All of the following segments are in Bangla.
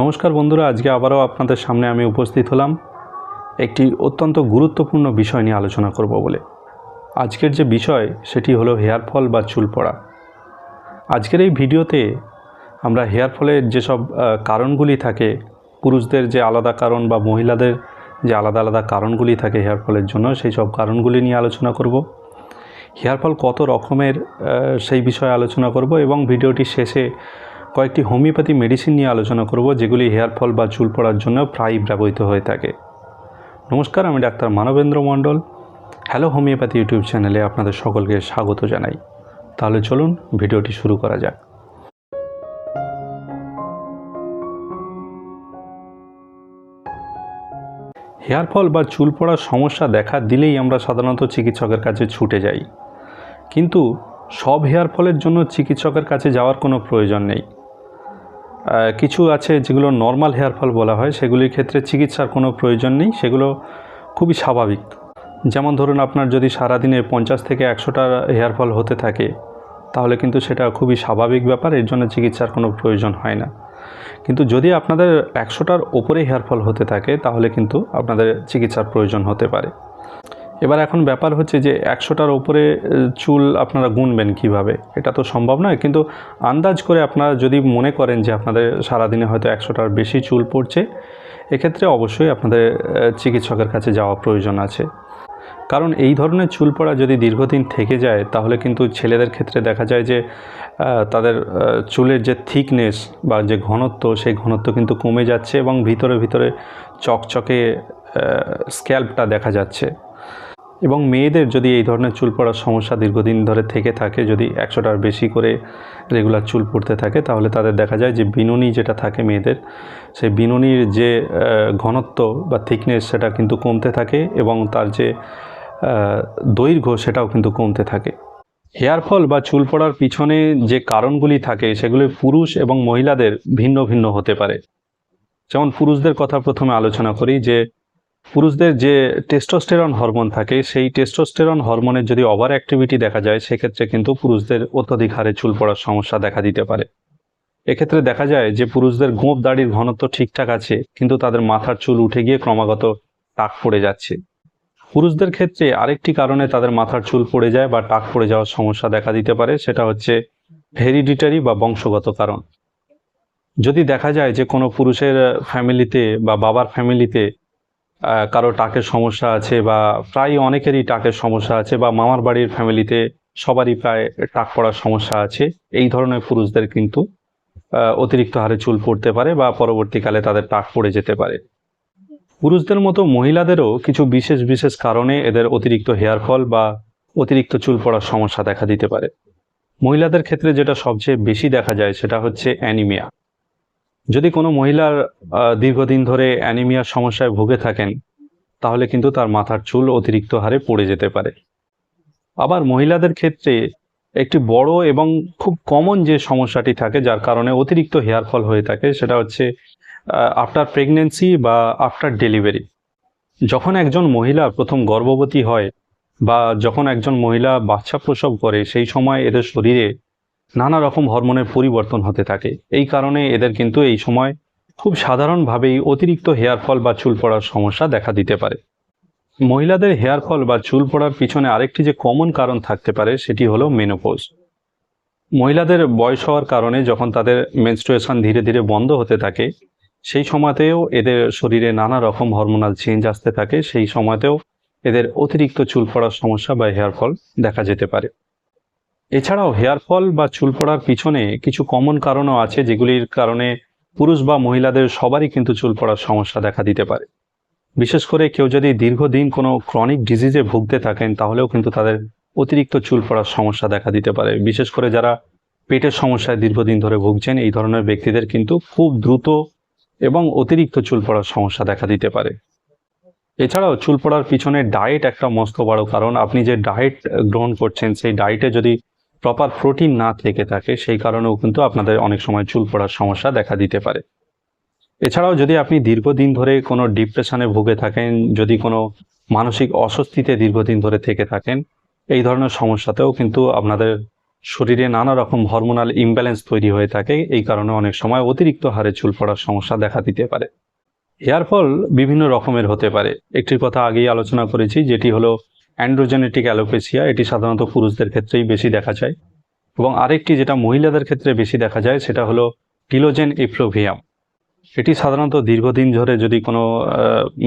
নমস্কার বন্ধুরা, আজকে আবারও আপনাদের সামনে আমি উপস্থিত হলাম একটি অত্যন্ত গুরুত্বপূর্ণ বিষয় নিয়ে আলোচনা করব বলে। আজকের যে বিষয়, সেটি হলো হেয়ার ফল বা চুল পড়া। আজকের এই ভিডিওতে আমরা হেয়ার ফলের যেসব কারণগুলি থাকে, পুরুষদের যে আলাদা কারণ বা মহিলাদের যে আলাদা আলাদা কারণগুলি থাকে হেয়ার ফলের জন্য, সেই সব কারণগুলি নিয়ে আলোচনা করব। হেয়ার ফল কত রকমের সেই বিষয়ে আলোচনা করব এবং ভিডিওটি শেষে কয়েকটি হোমিওপ্যাথি মেডিসিন নিয়ে আলোচনা করব, যেগুলি হেয়ার ফল বা চুল পড়ার জন্য প্রায়ই ব্যবহৃত হয়ে থাকে। নমস্কার, আমি doctor Manabendra Mondal. Hello homeopathy YouTube চ্যানেলে আপনাদের সকলকে স্বাগত জানাই। তাহলে চলুন ভিডিওটি শুরু করা যাক। হেয়ার ফল বা চুল পড়ার সমস্যা দেখা দিলেই আমরা সাধারণত চিকিৎসকের কাছে ছুটে যাই। কিন্তু সব হেয়ার ফলের জন্য চিকিৎসকের কাছে যাওয়ার কোনো প্রয়োজন নেই। কিছু আছে যেগুলো নর্মাল হেয়ার ফল বলা হয়, সেগুলির ক্ষেত্রে চিকিৎসার কোনো প্রয়োজন নেই, সেগুলো খুবই স্বাভাবিক। যেমন ধরুন আপনার যদি সারাদিনে পঞ্চাশ থেকে একশোটা হেয়ার ফল হতে থাকে, তাহলে কিন্তু সেটা খুবই স্বাভাবিক ব্যাপার, এর জন্য চিকিৎসার কোনো প্রয়োজন হয় না। কিন্তু যদি আপনাদের একশোটার ওপরে হেয়ার ফল হতে থাকে, তাহলে কিন্তু আপনাদের চিকিৎসার প্রয়োজন হতে পারে। এবার এখন ব্যাপার হচ্ছে যে একশোটার ওপরে চুল আপনারা গুনবেন কীভাবে? এটা তো সম্ভব নয়। কিন্তু আন্দাজ করে আপনারা যদি মনে করেন যে আপনাদের সারাদিনে হয়তো একশোটার বেশি চুল পড়ছে, এক্ষেত্রে অবশ্যই আপনাদের চিকিৎসকের কাছে যাওয়া প্রয়োজন আছে। কারণ এই ধরনের চুল পড়া যদি দীর্ঘদিন থেকে যায়, তাহলে কিন্তু ছেলেদের ক্ষেত্রে দেখা যায় যে তাদের চুলের যে থিকনেস বা যে ঘনত্ব, সেই ঘনত্ব কিন্তু কমে যাচ্ছে এবং ভিতরে ভিতরে চকচকে স্ক্যাল্পটা দেখা যাচ্ছে। এবং মেয়েদের যদি এই ধরনের চুল পড়ার সমস্যা দীর্ঘদিন ধরে থেকে থাকে, যদি একশোটার বেশি করে রেগুলার চুল পড়তে থাকে, তাহলে তাদের দেখা যায় যে বিনুনি যেটা থাকে মেয়েদের, সেই বিনুনির যে ঘনত্ব বা থিকনেস সেটা কিন্তু কমতে থাকে এবং তার যে দৈর্ঘ্য সেটাও কিন্তু কমতে থাকে। হেয়ার ফল বা চুল পড়ার পিছনে যে কারণগুলি থাকে, সেগুলি পুরুষ এবং মহিলাদের ভিন্ন ভিন্ন হতে পারে। যেমন পুরুষদের কথা প্রথমে আলোচনা করি যে পুরুষদের যে টেস্টোস্টেরন হরমোন থাকে, সেই টেস্টোস্টেরন হরমোনের যদি ওভার অ্যাক্টিভিটি দেখা যায়, সেক্ষেত্রে কিন্তু পুরুষদের অত্যধিক হারে চুল পড়ার সমস্যা দেখা দিতে পারে। এক্ষেত্রে দেখা যায় যে পুরুষদের গোঁপ দাড়ির ঘনত্ব ঠিকঠাক আছে, কিন্তু তাদের মাথার চুল উঠে গিয়ে ক্রমাগত টাক পড়ে যাচ্ছে। পুরুষদের ক্ষেত্রে আরেকটি কারণে তাদের মাথার চুল পড়ে যায় বা টাক পড়ে যাওয়ার সমস্যা দেখা দিতে পারে, সেটা হচ্ছে হেরিডিটারি বা বংশগত কারণ। যদি দেখা যায় যে কোনো পুরুষের ফ্যামিলিতে বা বাবার ফ্যামিলিতে কারও টাকের সমস্যা আছে বা প্রায় অনেকেরই টাকের সমস্যা আছে বা মামার বাড়ির ফ্যামিলিতে সবারই প্রায় টাক পড়ার সমস্যা আছে। এই ধরনের পুরুষদের কিন্তু অতিরিক্ত হারে চুল পড়তে পারে বা পরবর্তীকালে তাদের টাক পড়ে যেতে পারে। পুরুষদের মতো মহিলাদেরও কিছু বিশেষ বিশেষ কারণে এদের অতিরিক্ত হেয়ার ফল বা অতিরিক্ত চুল পড়ার সমস্যা দেখা দিতে পারে। মহিলাদের ক্ষেত্রে যেটা সবচেয়ে বেশি দেখা যায় সেটা হচ্ছে অ্যানিমিয়া। যদি কোনো মহিলার দীর্ঘদিন ধরে অ্যানিমিয়ার সমস্যায় ভুগে থাকেন, তাহলে কিন্তু তার মাথার চুল অতিরিক্ত হারে পড়ে যেতে পারে। আবার মহিলাদের ক্ষেত্রে একটি বড় এবং খুব কমন যে সমস্যাটি থাকে, যার কারণে অতিরিক্ত হেয়ার ফল হয়ে থাকে, সেটা হচ্ছে আফটার প্রেগনেন্সি বা আফটার ডেলিভারি যখন একজন মহিলা প্রথম গর্ভবতী হয় বা যখন একজন মহিলা বাচ্চা প্রসব করে, সেই সময় এদের শরীরে নানা রকম হরমোনের পরিবর্তন হতে থাকে। এই কারণে এদের কিন্তু এই সময় খুব সাধারণভাবেই অতিরিক্ত হেয়ার ফল বা চুল পড়ার সমস্যা দেখা দিতে পারে। মহিলাদের হেয়ার ফল বা চুল পড়ার পিছনে আরেকটি যে কমন কারণ থাকতে পারে, সেটি হলো মেনোপোজ। মহিলাদের বয়স হওয়ার কারণে যখন তাদের মেনস্ট্রুয়েশন ধীরে ধীরে বন্ধ হতে থাকে, সেই সময়তেও এদের শরীরে নানা রকম হরমোনাল চেঞ্জ আসতে থাকে, সেই সময়তেও এদের অতিরিক্ত চুল পড়ার সমস্যা বা হেয়ার ফল দেখা যেতে পারে। এছাড়াও হেয়ার ফল বা চুল পড়ার পিছনে কিছু কমন কারণও আছে যেগুলির কারণে পুরুষ বা মহিলাদের সবারই কিন্তু চুল পড়ার সমস্যা দেখা দিতে পারে। বিশেষ করে কেউ যদি দীর্ঘদিন কোনো ক্রনিক ডিজিজে ভুগতে থাকেন, তাহলেও কিন্তু তাদের অতিরিক্ত চুল পড়ার সমস্যা দেখা দিতে পারে। বিশেষ করে যারা পেটের সমস্যায় দীর্ঘদিন ধরে ভুগছেন, এই ধরনের ব্যক্তিদের কিন্তু খুব দ্রুত এবং অতিরিক্ত চুল পড়ার সমস্যা দেখা দিতে পারে। এছাড়াও চুল পড়ার পিছনে ডায়েট একটা মস্ত বড় কারণ। আপনি যে ডায়েট গ্রহণ করছেন, সেই ডায়েটে যদি প্রপার প্রোটিন না থেকে থাকে, সেই কারণেও কিন্তু আপনাদের অনেক সময় চুল পড়ার সমস্যা দেখা দিতে পারে। এছাড়াও যদি আপনি দীর্ঘদিন ধরে কোনো ডিপ্রেশনে ভুগে থাকেন, যদি কোনো মানসিক অস্বস্তিতে দীর্ঘদিন ধরে থেকে থাকেন, এই ধরনের সমস্যাতেও কিন্তু আপনাদের শরীরে নানা রকম হরমোনাল ইমব্যালেন্স তৈরি হয়ে থাকে, এই কারণে অনেক সময় অতিরিক্ত হারে চুল পড়ার সমস্যা দেখা দিতে পারে। হেয়ার ফল বিভিন্ন রকমের হতে পারে। একটির কথা আগেই আলোচনা করেছি, যেটি হলো অ্যান্ড্রোজেনেটিক অ্যালোপেসিয়া, এটি সাধারণত পুরুষদের ক্ষেত্রেই বেশি দেখা যায়। এবং আরেকটি যেটা মহিলাদের ক্ষেত্রে বেশি দেখা যায়, সেটা হলো টিলোজেন ইফ্লোভিয়াম এটি সাধারণত দীর্ঘদিন ধরে যদি কোনো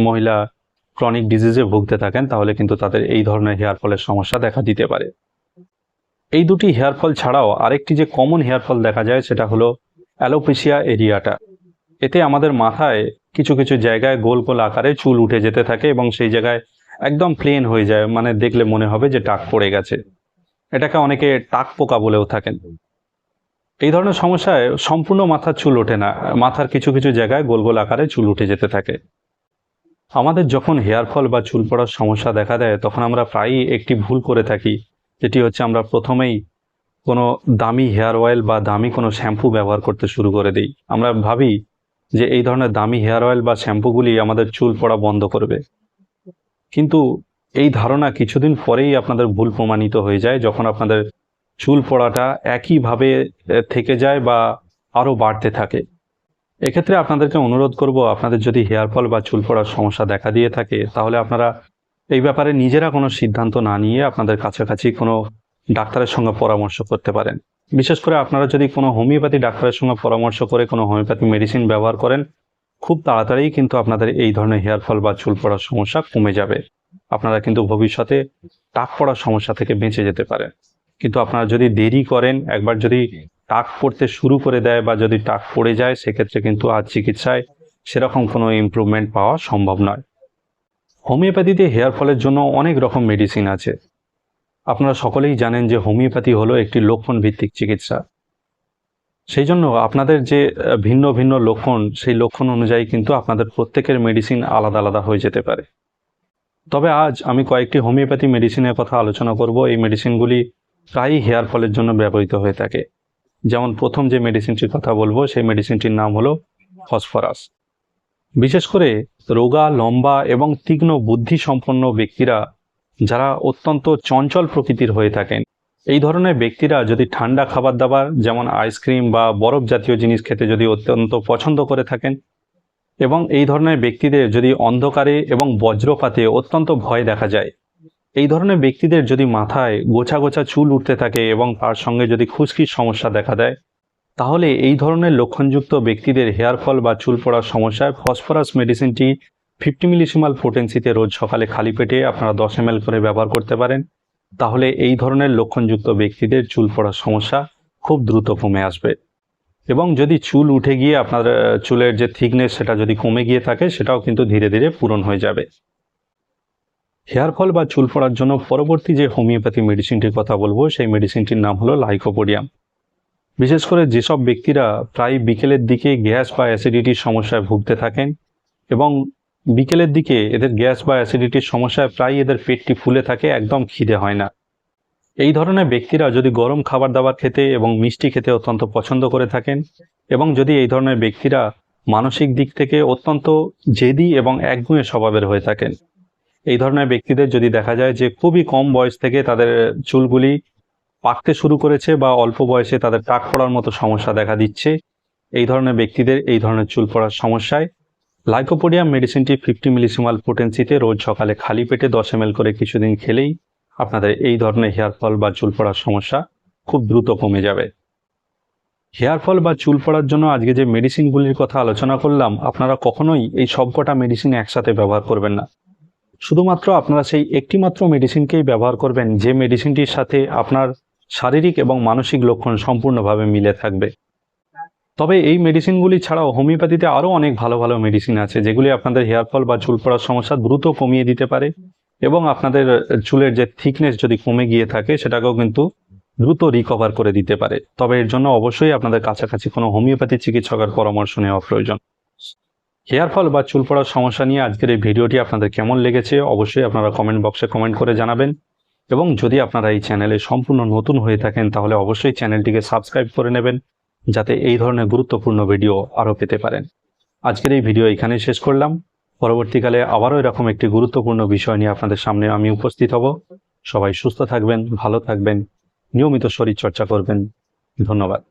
মহিলা ক্রনিক ডিজিজে ভুগতে থাকেন, তাহলে কিন্তু তাদের এই ধরনের হেয়ার ফলের সমস্যা দেখা দিতে পারে। এই দুটি হেয়ার ফল ছাড়াও আরেকটি যে কমন হেয়ার ফল দেখা যায়, সেটা হলো অ্যালোপেশিয়া এরিয়াটা। এতে আমাদের মাথায় কিছু কিছু জায়গায় গোল গোল আকারে চুল উঠে যেতে থাকে এবং সেই জায়গায় একদম প্লেন হয়ে যায় মানে দেখলে মনে হবে যে টাক পড়ে গেছে। এটাকে অনেকে টাক পোকা বলেও থাকেন। এই ধরনের সমস্যায় সম্পূর্ণ মাথার চুল ওঠে না। মাথার কিছু কিছু জায়গায় গোল গোল আকারে চুল উঠে যেতে থাকে। আমাদের যখন হেয়ার ফল বা চুল পড়ার সমস্যা দেখা দেয়, তখন আমরা প্রায়ই একটি ভুল করে থাকি। যেটি হচ্ছে আমরা প্রথমেই কোনো দামি হেয়ার অয়েল বা দামি কোনো শ্যাম্পু ব্যবহার করতে শুরু করে দিই। আমরা ভাবি যে এই ধরনের দামি হেয়ার অয়েল বা শ্যাম্পুগুলি আমাদের চুল পড়া বন্ধ করবে। কিন্তু এই ধারণা কিছুদিন পরেই আপনাদের ভুল প্রমাণিত হয়ে যায়, যখন আপনাদের চুল পড়াটা একইভাবে থেকে যায় বা আরও বাড়তে থাকে। এক্ষেত্রে আপনাদেরকে অনুরোধ করব, আপনাদের যদি হেয়ার ফল বা চুল পড়ার সমস্যা দেখা দিয়ে থাকে, তাহলে আপনারা এই ব্যাপারে নিজেরা কোনো সিদ্ধান্ত না নিয়ে আপনাদের কাছাকাছি কোনো ডাক্তারের সঙ্গে পরামর্শ করতে পারেন। বিশেষ করে আপনারা যদি কোনো হোমিওপ্যাথি ডাক্তারের সঙ্গে পরামর্শ করে কোনো হোমিওপ্যাথি মেডিসিন ব্যবহার করেন খুব তাড়াতাড়ি কিন্তু আপনাদের এই ধরনের হেয়ার ফল বা চুল পড়ার সমস্যা কমে যাবে। আপনারা কিন্তু ভবিষ্যতে টাক পড়ার সমস্যা থেকে বেঁচে যেতে পারেন। কিন্তু আপনারা যদি দেরি করেন একবার যদি টাক পড়তে শুরু করে দেয় বা যদি টাক পড়ে যায় সেক্ষেত্রে কিন্তু আর চিকিৎসায় সেরকম কোনো ইমপ্রুভমেন্ট পাওয়া সম্ভব নয়। হোমিওপ্যাথিতে হেয়ার ফলের জন্য অনেক রকম মেডিসিন আছে। আপনারা সকলেই জানেন যে হোমিওপ্যাথি হলো একটি লক্ষণ ভিত্তিক চিকিৎসা। সেই জন্য আপনাদের যে ভিন্ন ভিন্ন লক্ষণ, সেই লক্ষণ অনুযায়ী কিন্তু আপনাদের প্রত্যেকের মেডিসিন আলাদা আলাদা হয়ে যেতে পারে। তবে আজ আমি কয়েকটি হোমিওপ্যাথি মেডিসিনের কথা আলোচনা করব। এই মেডিসিনগুলি প্রায়ই হেয়ার ফলের জন্য ব্যবহৃত হয়ে থাকে। যেমন প্রথম যে মেডিসিনটির কথা বলব, সেই মেডিসিনটির নাম হলো ফসফরাস বিশেষ করে রোগা, লম্বা এবং তীক্ষ্ণ বুদ্ধি সম্পন্ন ব্যক্তিরা, যারা অত্যন্ত চঞ্চল প্রকৃতির হয়ে থাকেন এই ধরনের ব্যক্তিরা যদি ঠান্ডা খাবার দাবার যেমন আইসক্রিম বা বরফ জাতীয় জিনিস খেতে যদি অত্যন্ত পছন্দ করে থাকেন এবং এই ধরনের ব্যক্তিদের যদি অন্ধকারে এবং বজ্রপাতে অত্যন্ত ভয় দেখা যায়, এই ধরনের ব্যক্তিদের যদি মাথায় গোছা গোছা চুল উঠতে থাকে এবং তার সঙ্গে যদি খুশকির সমস্যা দেখা দেয়, তাহলে এই ধরনের লক্ষণযুক্ত ব্যক্তিদের হেয়ার ফল বা চুল পড়ার সমস্যায় ফসফরাস মেডিসিনটি ফিফটি মিলিসিমাল পোটেন্সিতে রোজ সকালে খালি পেটে আপনারা দশ এম করে ব্যবহার করতে পারেন। তাহলে এই ধরনের লক্ষণযুক্ত ব্যক্তিদের চুল পড়ার সমস্যা খুব দ্রুত কমে আসবে। এবং যদি চুল উঠে গিয়ে আপনার চুলের যে থিকনেস সেটা যদি কমে গিয়ে থাকে, সেটাও কিন্তু ধীরে ধীরে পূরণ হয়ে যাবে। হেয়ার ফল বা চুল পড়ার জন্য পরবর্তী যে হোমিওপ্যাথি মেডিসিনটির কথা বলব, সেই মেডিসিনটির নাম হলো লাইকোপোডিয়াম। বিশেষ করে যেসব ব্যক্তিরা প্রায় বিকেলের দিকে গ্যাস বা অ্যাসিডিটির সমস্যায় ভুগতে থাকেন এবং বিকেলের দিকে এদের গ্যাস বা অ্যাসিডিটির সমস্যায় প্রায় এদের পেটটি ফুলে থাকে, একদম খিদে হয় না। এই ধরনের ব্যক্তিরা যদি গরম খাবার দাবার খেতে এবং মিষ্টি খেতে অত্যন্ত পছন্দ করে থাকেন এবং যদি এই ধরনের ব্যক্তিরা মানসিক দিক থেকে অত্যন্ত জেদি এবং একগুঁয়ে স্বভাবের হয়ে থাকেন, এই ধরনের ব্যক্তিদের যদি দেখা যায় যে খুবই কম বয়স থেকে তাদের চুলগুলি পাকতে শুরু করেছে বা অল্প বয়সে তাদের টাক পড়ার মতো সমস্যা দেখা দিচ্ছে, এই ধরনের ব্যক্তিদের এই ধরনের চুল পড়ার সমস্যায় লাইকোপোডিয়াম মেডিসিনটি ফিফটি মিলিসিমাল পোটেন্সিতে রোজ সকালে খালি পেটে দশ এম করে কিছুদিন খেলেই আপনাদের এই ধরনের হেয়ার ফল বা চুল পড়ার সমস্যা খুব দ্রুত কমে যাবে। হেয়ার ফল বা চুল পড়ার জন্য আজকে যে মেডিসিনগুলির কথা আলোচনা করলাম, আপনারা কখনোই এই সবকটা মেডিসিন একসাথে ব্যবহার করবেন না। শুধুমাত্র আপনারা সেই একটিমাত্র মেডিসিনকেই ব্যবহার করবেন, যে মেডিসিনটির সাথে আপনার শারীরিক এবং মানসিক লক্ষণ সম্পূর্ণভাবে মিলে থাকবে। তবে এই মেডিসিনগুলি ছাড়াও হোমিওপ্যাথিতে আরও অনেক ভালো ভালো মেডিসিন আছে, যেগুলি আপনাদের হেয়ার ফল বা চুল পড়ার সমস্যা দ্রুত কমিয়ে দিতে পারে এবং আপনাদের চুলের যে থিকনেস যদি কমে গিয়ে থাকে, সেটাকেও কিন্তু দ্রুত রিকভার করে দিতে পারে। তবে এর জন্য অবশ্যই আপনাদের কাছাকাছি কোনো হোমিওপ্যাথি চিকিৎসকের পরামর্শ নেওয়া প্রয়োজন। হেয়ার ফল বা চুল পড়ার সমস্যা নিয়ে আজকের এই ভিডিওটি আপনাদের কেমন লেগেছে, অবশ্যই আপনারা কমেন্ট বক্সে কমেন্ট করে জানাবেন। এবং যদি আপনারা এই চ্যানেলে সম্পূর্ণ নতুন হয়ে থাকেন, তাহলে অবশ্যই চ্যানেলটিকে সাবস্ক্রাইব করে নেবেন। যাতে এই ধরনের গুরুত্বপূর্ণ ভিডিও আরও পেতে পারেন। আজকের এই ভিডিও এখানে শেষ করলাম। পরবর্তীকালে আবারও এরকম একটি গুরুত্বপূর্ণ বিষয় নিয়ে আপনাদের সামনে আমি উপস্থিত হব। সবাই সুস্থ থাকবেন, ভালো থাকবেন, নিয়মিত শরীরচর্চা করবেন। ধন্যবাদ।